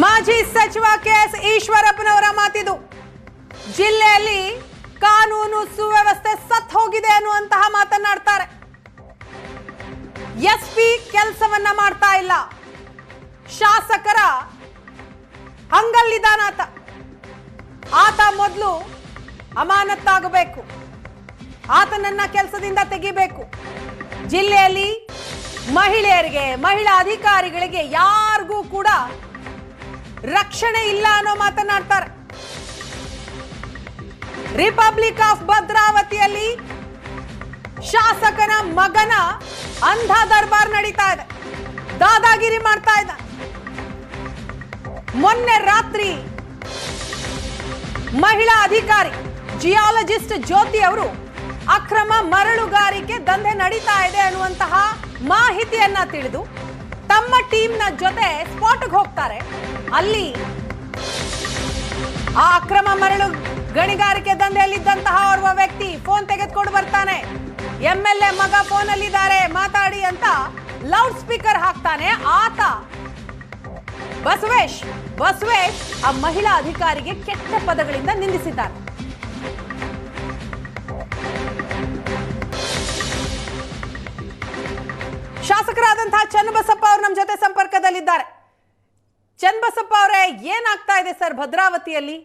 ಮಾಜಿ ಸಚಿವ K S ಈಶ್ವರಪ್ಪನವರ ಮಾತಿದು. ಜಿಲ್ಲೆಯಲ್ಲಿ ಕಾನೂನು ಸುವ್ಯವಸ್ಥೆ ಸತ್ ಹೋಗಿದೆ ಅನ್ನುವಂತಹ ಮಾತನಾಡ್ತಾರೆ ಎಸ್ಪಿ ಕೆಲಸವನ್ನ ಮಾಡ್ತಾ ಇಲ್ಲ. ಶಾಸಕರ ಹಂಗಲ್ಲಿದ್ದಾನಾತ ಆತ ಮೊದಲು ಅಮಾನತ್ತಾಗಬೇಕು. ಆತನನ್ನ ಕೆಲಸದಿಂದ ತೆಗಿಬೇಕು. ಜಿಲ್ಲೆಯಲ್ಲಿ ಮಹಿಳೆಯರಿಗೆ, ಮಹಿಳಾ ಅಧಿಕಾರಿಗಳಿಗೆ ಯಾರಿಗೂ ಕೂಡ ರಕ್ಷಣೆ ಇಲ್ಲ ಅನ್ನೋ ಮಾತನಾಡ್ತಾರೆ ರಿಪಬ್ಲಿಕ್ ಆಫ್ ಭದ್ರಾವತಿಯಲ್ಲಿ ಶಾಸಕನ ಮಗನ ಅಂಧ ದರ್ಬಾರ್ ನಡೀತಾ ಇದೆ. ದಾದಾಗಿರಿ ಮಾಡ್ತಾ ಇದ್ದ ಮೊನ್ನೆ ರಾತ್ರಿ ಮಹಿಳಾ ಅಧಿಕಾರಿ ಜಿಯಾಲಜಿಸ್ಟ್ ಜ್ಯೋತಿ ಅವರು ಅಕ್ರಮ ಮರಳುಗಾರಿಕೆ ದಂಧೆ ನಡೀತಾ ಇದೆ ಅನ್ನುವಂತಹ ಮಾಹಿತಿಯನ್ನ ತಿಳಿದು ತಮ್ಮ ಟೀಮ್ನ ಜೊತೆ ಸ್ಪಾಟ್ಗೆ ಹೋಗ್ತಾರೆ. ಅಲ್ಲಿ ಆ ಅಕ್ರಮ ಮರಳು ಗಣಿಗಾರಿಕೆ ದಂಧೆಯಲ್ಲಿದ್ದಂತಹ ಓರ್ವ ವ್ಯಕ್ತಿ ಫೋನ್ ತೆಗೆದುಕೊಂಡು ಬರ್ತಾನೆ. ಎಂ ಎಲ್ ಎ ಮಗ ಫೋನ್ ಅಲ್ಲಿದ್ದಾರೆ ಮಾತಾಡಿ ಅಂತ ಲೌಡ್ ಸ್ಪೀಕರ್ ಹಾಕ್ತಾನೆ. ಆತ ಬಸವೇಶ್ ಬಸವೇಶ್ ಆ ಮಹಿಳಾ ಅಧಿಕಾರಿಗೆ ಕೆಟ್ಟ ಪದಗಳಿಂದ ನಿಂದಿಸಿದ್ದಾರೆ. ಶಾಸಕರಾದಂತಹ ಚನ್ನಬಸಪ್ಪ ಅವರು ನಮ್ಮ ಜೊತೆ ಸಂಪರ್ಕದಲ್ಲಿದ್ದಾರೆ. ಚನ್ನಬಸಪ್ಪ ಅವರೇ, ಏನಾಗ್ತಾ ಇದೆ ಸರ್ ಭದ್ರಾವತಿಯಲ್ಲಿ?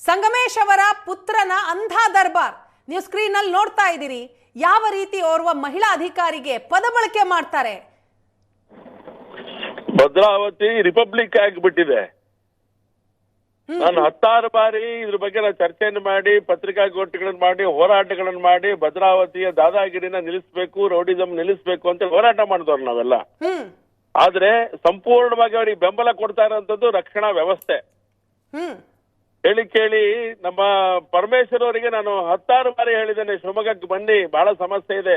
ಸಂಗಮೇಶ್ ಅವರ ಪುತ್ರನ ಅಂಧ ದರ್ಬಾರ್, ನೀವು ಸ್ಕ್ರೀನ್ ಅಲ್ಲಿ ನೋಡ್ತಾ ಇದ್ದೀರಿ. ಯಾವ ರೀತಿ ಓರ್ವ ಮಹಿಳಾ ಅಧಿಕಾರಿಗೆ ಪದ ಬಳಕೆ ಮಾಡ್ತಾರೆ? ಭದ್ರಾವತಿ ರಿಪಬ್ಲಿಕ್ ಆಗಿಬಿಟ್ಟಿದೆ ನಾನು ಹತ್ತಾರು ಬಾರಿ ಇದ್ರ ಬಗ್ಗೆ ನಾನು ಚರ್ಚೆಯನ್ನು ಮಾಡಿ ಪತ್ರಿಕಾಗೋಷ್ಠಿಗಳನ್ನು ಮಾಡಿ ಹೋರಾಟಗಳನ್ನು ಮಾಡಿ ಭದ್ರಾವತಿಯ ದಾದಾಗಿರಿನ ನಿಲ್ಲಿಸಬೇಕು ರೌಡಿಸಂ ನಿಲ್ಲಿಸಬೇಕು ಅಂತ ಹೋರಾಟ ಮಾಡಿದವ್ರು ನಾವೆಲ್ಲ. ಆದ್ರೆ ಸಂಪೂರ್ಣವಾಗಿ ಅವರಿಗೆ ಬೆಂಬಲ ಕೊಡ್ತಾ ಇರೋಂಥದ್ದು ರಕ್ಷಣಾ ವ್ಯವಸ್ಥೆ. ಹೇಳಿ ಕೇಳಿ ನಮ್ಮ ಪರಮೇಶ್ವರ್ ಅವರಿಗೆ ನಾನು ಹತ್ತಾರು ಬಾರಿ ಹೇಳಿದ್ದೇನೆ ಶಿವಮೊಗ್ಗಕ್ಕೆ ಬನ್ನಿ ಬಹಳ ಸಮಸ್ಯೆ ಇದೆ.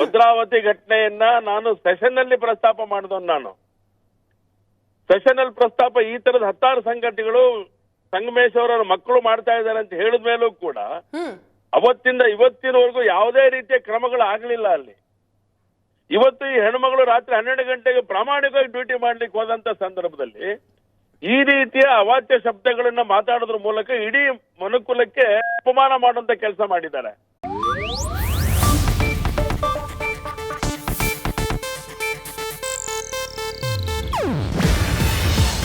ಭದ್ರಾವತಿ ಘಟನೆಯನ್ನ ನಾನು ಸೆಷನ್ನಲ್ಲಿ ಪ್ರಸ್ತಾಪ ಮಾಡಿದವನು ನಾನು. ಸೆಷನ್ ಅಲ್ಲಿ ಪ್ರಸ್ತಾಪ ಈ ತರದ ಹತ್ತಾರು ಸಂಗತಿಗಳು ಸಂಗಮೇಶ್ ಅವರ ಮಕ್ಕಳು ಮಾಡ್ತಾ ಇದ್ದಾರೆ ಅಂತ ಹೇಳಿದ ಮೇಲೂ ಕೂಡ ಅವತ್ತಿಂದ ಇವತ್ತಿನವರೆಗೂ ಯಾವುದೇ ರೀತಿಯ ಕ್ರಮಗಳು ಆಗ್ಲಿಲ್ಲ ಅಲ್ಲಿ. ಇವತ್ತು ಈ ಹೆಣ್ಮಗಳು ರಾತ್ರಿ ಹನ್ನೆರಡು ಗಂಟೆಗೆ ಪ್ರಾಮಾಣಿಕವಾಗಿ ಡ್ಯೂಟಿ ಮಾಡ್ಲಿಕ್ಕೆ ಹೋದಂತ ಸಂದರ್ಭದಲ್ಲಿ ಈ ರೀತಿಯ ಅವಾಚ್ಯ ಶಬ್ದಗಳನ್ನ ಮಾತಾಡೋದ್ರ ಮೂಲಕ ಇಡೀ ಮನುಕುಲಕ್ಕೆ ಅಪಮಾನ ಮಾಡುವಂತ ಕೆಲಸ ಮಾಡಿದ್ದಾರೆ.